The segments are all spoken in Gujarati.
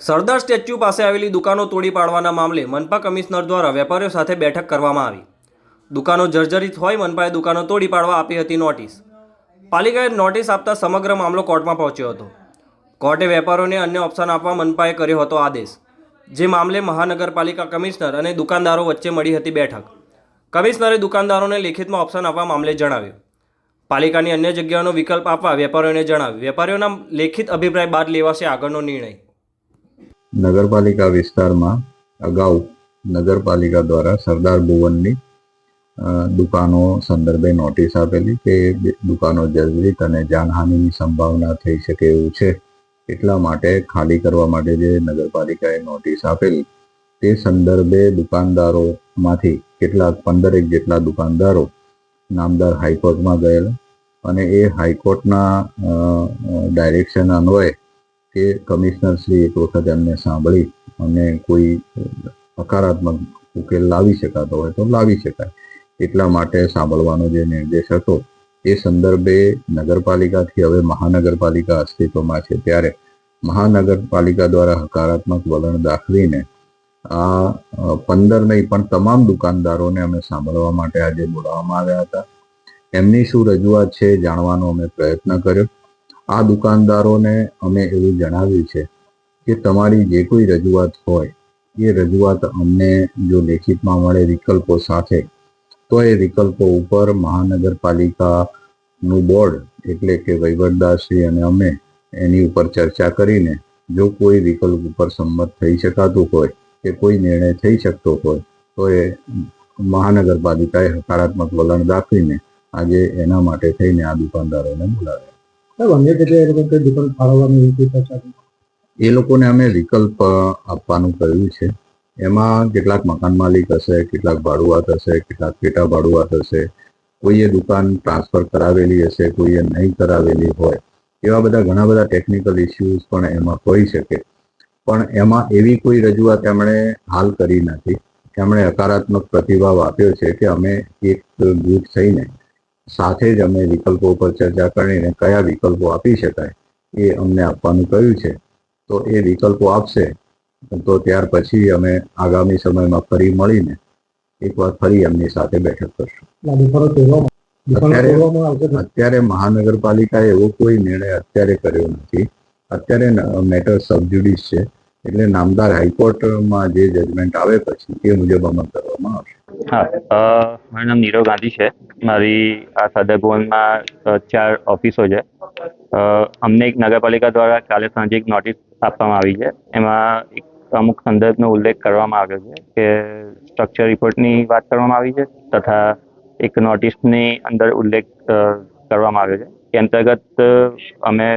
સરદાર સ્ટેચ્યુ પાસે આવેલી દુકાનો તોડી પાડવાના મામલે મનપા કમિશનર દ્વારા વેપારીઓ સાથે બેઠક કરવામાં આવી. દુકાનો જર્જરિત હોય મનપાએ દુકાનો તોડી પાડવા આપી હતી નોટિસ. પાલિકાએ નોટિસ આપતા સમગ્ર મામલો કોર્ટમાં પહોંચ્યો હતો. કોર્ટે વેપારીઓને અન્ય ઓપ્શન આપવા મનપાએ કર્યો હતો આદેશ, જે મામલે મહાનગરપાલિકા કમિશનર અને દુકાનદારો વચ્ચે મળી હતી બેઠક. કમિશનરે દુકાનદારોને લેખિતમાં ઓપ્શન આપવા મામલે જણાવ્યું. પાલિકાની અન્ય જગ્યાઓનો વિકલ્પ આપવા વેપારીઓને જણાવ્યું. વેપારીઓના લેખિત અભિપ્રાય બાદ લેવાશે આગળનો નિર્ણય. નગરપાલિકા વિસ્તારમાં અગાઉ નગરપાલિકા દ્વારા સરદાર ભુવનની દુકાનો સંદર્ભે નોટિસ આપેલી કે દુકાનો જર્જરિત અને જાનહાનિની સંભાવના થઈ શકે એવું છે. એટલા માટે ખાલી કરવા માટે જે નગરપાલિકાએ નોટિસ આપેલી, તે સંદર્ભે દુકાનદારોમાંથી કેટલાક પંદરેક જેટલા દુકાનદારો નામદાર હાઈકોર્ટમાં ગયેલા. અને એ હાઈકોર્ટના ડાયરેક્શન અન્વયે કે કમિશનર એક વખત એમને સાંભળી અને કોઈ હકારાત્મક ઉકેલ લાવી શકાતો હોય તો લાવી શકાય. એટલા માટે સાંભળવાનો જે નિર્દેશ હતો, એ સંદર્ભે નગરપાલિકાથી હવે મહાનગરપાલિકા અસ્તિત્વમાં છે. ત્યારે મહાનગરપાલિકા દ્વારા હકારાત્મક વલણ દાખવીને આ પંદર નહીં, પણ તમામ દુકાનદારોને અમે સાંભળવા માટે આજે બોલાવવામાં આવ્યા હતા. એમની શું રજૂઆત છે જાણવાનો અમે પ્રયત્ન કર્યો. આ દુકાનદારોને અમે એવું જણાવ્યું છે કે તમારી જે કોઈ રજૂઆત હોય, એ રજૂઆત અમને જો લેખિતમાં મળે વિકલ્પો સાથે, તો એ વિકલ્પો ઉપર મહાનગરપાલિકાનું બોર્ડ એટલે કે વહીવટદારશ્રી અને અમે એની ઉપર ચર્ચા કરીને જો કોઈ વિકલ્પ ઉપર સંમત થઈ શકાતું હોય, કે કોઈ નિર્ણય થઈ શકતો હોય, તો એ મહાનગરપાલિકાએ હકારાત્મક વલણ દાખવીને આજે એના માટે થઈને આ દુકાનદારોને બોલાવ્યા. એ લોકોને અમે વિકલ્પ આપવાનું કહ્યું છે. એમાં કેટલાક મકાન માલિક હશે, કેટલાક ભાડુઆત હશે, કેટલાક પેટા ભાડુઆત હશે. કોઈએ દુકાન ટ્રાન્સફર કરાવેલી હશે, કોઈએ નહીં કરાવેલી હોય. એવા બધા ઘણા બધા ટેકનિકલ ઇસ્યુઝ પણ એમાં હોઈ શકે. પણ એમાં એવી કોઈ રજૂઆત એમણે હાલ કરી નથી. એમણે હકારાત્મક પ્રતિભાવ આપ્યો છે કે અમે એક જૂથ થઈને સાથે જ અમે વિકલ્પો પર ચર્ચા કરીને કયા વિકલ્પો આપી શકાય એ અમને આપવાનું કહ્યું છે. તો એ વિકલ્પો આપશે તો ત્યાર પછી અમે આગામી સમયમાં ફરી મળીને એકવાર ફરી એમની સાથે બેઠક કરશું. અત્યારે- મહાનગરપાલિકાએ એવો કોઈ નિર્ણય અત્યારે કર્યો નથી. અત્યારે મેટર સબજ્યુડિસ છે. એટલે નામદાર હાઈકોર્ટમાં જે જજમેન્ટ આવે પછી એ મુજબ અમલ કરવામાં આવશે હા મારું નામ નીરવ ગાંધી છે. મારી આ સાદર અ, ચાર ઓફિસો છે. અમને એક નગરપાલિકા દ્વારા કાલે સાંજે એક નોટિસ આપવામાં આવી છે. એમાં એક અમુક સંદર્ભનો ઉલ્લેખ કરવામાં આવ્યો છે કે સ્ટ્રક્ચર રિપોર્ટની વાત કરવામાં આવી છે તથા એક નોટિસની અંદર ઉલ્લેખ કરવામાં આવ્યો છે. એ અંતર્ગત અમે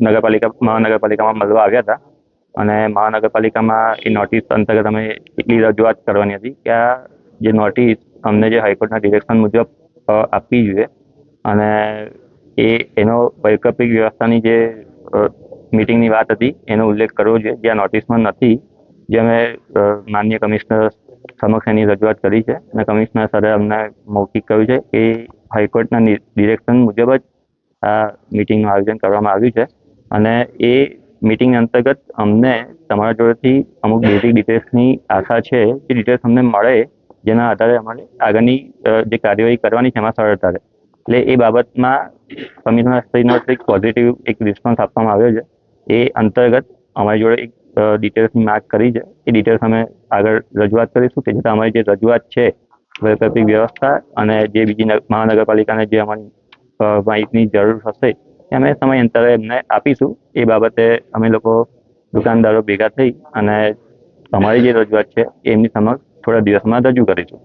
નગરપાલિકા મહાનગરપાલિકામાં મળવા આવ્યા હતા. અને મહાનગરપાલિકામાં એ નોટિસ અંતર્ગત અમે એટલી રજૂઆત કરવાની હતી કે આ જે નોટિસ અમને જે હાઈકોર્ટના ડિરેક્શન મુજબ આપવી જોઈએ. અને એ, એનો વૈકલ્પિક વ્યવસ્થાની જે મિટિંગની વાત હતી, એનો ઉલ્લેખ કરવો જોઈએ. જે આ નોટિસમાં નથી, જે અમે માન્ય કમિશનર સમક્ષ એની રજૂઆત કરી છે. અને કમિશનર સરે અમને મૌખિક કહ્યું છે કે હાઈકોર્ટના ડિરેક્શન મુજબ જ આ મિટિંગનું આયોજન કરવામાં આવ્યું છે. અને એ મિટિંગ અંતર્ગત અમને તમારા જોડેથી અમુક બેઝિક ડિટેલ્સની આશા છે એ ડિટેલ્સ અમને મળે, જેના આધારે અમારે આગળની જે કાર્યવાહી કરવાની છે એમાં સરળતા એટલે એ બાબતમાં કમિશનર શ્રીનો એક પોઝિટિવ એક રિસ્પોન્સ આપવામાં આવ્યો છે. એ અંતર્ગત અમારી જોડે એક ડિટેલ્સની માગ કરી છે. એ ડિટેલ્સ અમે આગળ રજૂઆત કરીશું કે જેથી અમારી જે રજૂઆત છે, વૈકલ્પિક વ્યવસ્થા અને જે બીજી મહાનગરપાલિકાને જે અમારી માહિતીની જરૂર હશે અમે સમય અંતરે એમને આપીશું. એ બાબતે અમે લોકો દુકાનદારો ભેગા થઈ અને અમારી જે રજૂઆત છે એમની સમક્ષ થોડા દિવસમાં રજૂ કરીશું?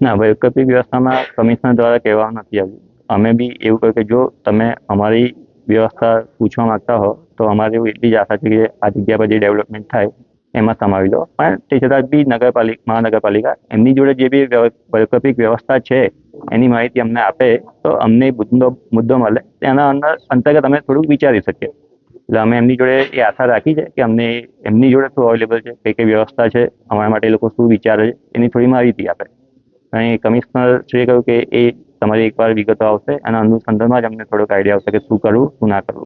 ના વૈકલ્પિક વ્યવસ્થામાં કમિશનર દ્વારા કહેવામાં નથી આવ્યું. અમે બી એવું કહ્યું કે જો તમે અમારી વ્યવસ્થા પૂછવા માંગતા હો તો અમારી એવું એટલી જ આશા છે કે આ જગ્યા પર જે ડેવલપમેન્ટ થાય એમાં સમાવી લો. પણ તે છતાં બી નગરપાલિકા, મહાનગરપાલિકા એમની જોડે જે બી વ્યવ- વૈકલ્પિક વ્યવસ્થા છે, એની માહિતી અમને આપે, તો અમને મુદ્દો મુદ્દો મળે. તેના અંદર અંતર્ગત અમે થોડુંક વિચારી શકીએ. એટલે અમે એમની જોડે એ આશા રાખી છે કે અમને એમની જોડે શું અવેલેબલ છે, કઈ કઈ વ્યવસ્થા છે, અમારા માટે એ લોકો શું વિચારે છે, એની થોડી માહિતી આપે. અને કમિશનર શ્રીએ કહ્યું કે એ તમારી એકવાર વિગતો આવશે અને અનુસંધાનમાં જ અમને થોડોક આઈડિયા આવશે કે શું કરવું, શું ના કરવું.